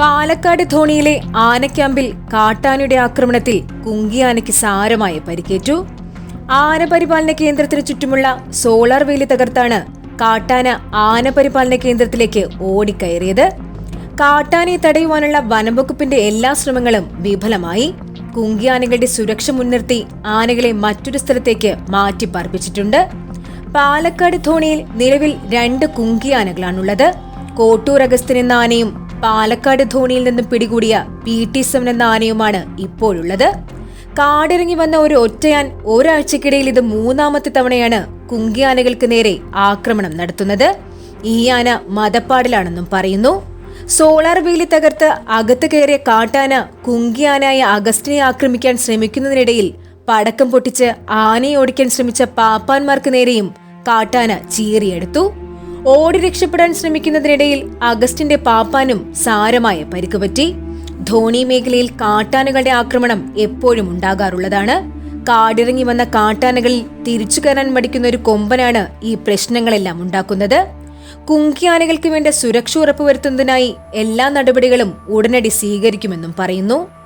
പാലക്കാട് ധോണിയിലെ ആനക്യാമ്പിൽ കാട്ടാനയുടെ ആക്രമണത്തിൽ കുങ്കിയാനയ്ക്ക് സാരമായ പരിക്കേറ്റു. ആന പരിപാലന കേന്ദ്രത്തിന് ചുറ്റുമുള്ള സോളാർ വേലി തകർത്താണ് കാട്ടാന ആന പരിപാലന കേന്ദ്രത്തിലേക്ക് ഓടിക്കയറിയത്. കാട്ടാനയെ തടയുവാനുള്ള വനംവകുപ്പിന്റെ എല്ലാ ശ്രമങ്ങളും വിഫലമായി. കുങ്കിയാനകളുടെ സുരക്ഷ മുൻനിർത്തി ആനകളെ മറ്റൊരു സ്ഥലത്തേക്ക് മാറ്റി പാർപ്പിച്ചിട്ടുണ്ട് പാലക്കാട് ധോണിയിൽ നിലവിൽ രണ്ട് കുങ്കിയാനകളാണുള്ളത്. കോട്ടൂർ അഗസ്ത്യൻ എന്ന ആനയും പാലക്കാട് ധോണിയിൽ നിന്നും പിടികൂടിയ പി ടി സെവൻ എന്ന ആനയുമാണ് ഇപ്പോഴുള്ളത്. കാടിറങ്ങി വന്ന ഒരു ഒറ്റയാൻ ഒരാഴ്ചക്കിടയിൽ ഇത് മൂന്നാമത്തെ തവണയാണ് കുങ്കിയാനകൾക്ക് നേരെ ആക്രമണം നടത്തുന്നത്. ഈ ആന മതപ്പാടിലാണെന്നും പറയുന്നു. സോളാർ വെയിലി തകർത്ത് അകത്ത് കയറിയ കാട്ടാന കുങ്കിയാനായ അഗസ്റ്റിനെ ആക്രമിക്കാൻ ശ്രമിക്കുന്നതിനിടയിൽ പടക്കം പൊട്ടിച്ച് ആനയെ ഓടിക്കാൻ ശ്രമിച്ച പാപ്പാന്മാർക്ക് നേരെയും കാട്ടാന ചീറിയെടുത്തു. ഓടി രക്ഷപ്പെടാൻ ശ്രമിക്കുന്നതിനിടയിൽ അഗസ്റ്റിന്റെ പാപ്പാനും സാരമായ പരിക്ക് പറ്റി ധോണി മേഖലയിൽ കാട്ടാനകളുടെ ആക്രമണം എപ്പോഴും ഉണ്ടാകാറുള്ളതാണ്. കാടിറങ്ങി വന്ന കാട്ടാനകളിൽ തിരിച്ചു കയറാൻ മടിക്കുന്ന ഒരു കൊമ്പനാണ് ഈ പ്രശ്നങ്ങളെല്ലാം ഉണ്ടാക്കുന്നത്. കുങ്കിയാനകൾക്ക് വേണ്ട സുരക്ഷ ഉറപ്പുവരുത്തുന്നതിനായി എല്ലാ നടപടികളും ഉടനടി സ്വീകരിക്കുമെന്നും പറയുന്നു.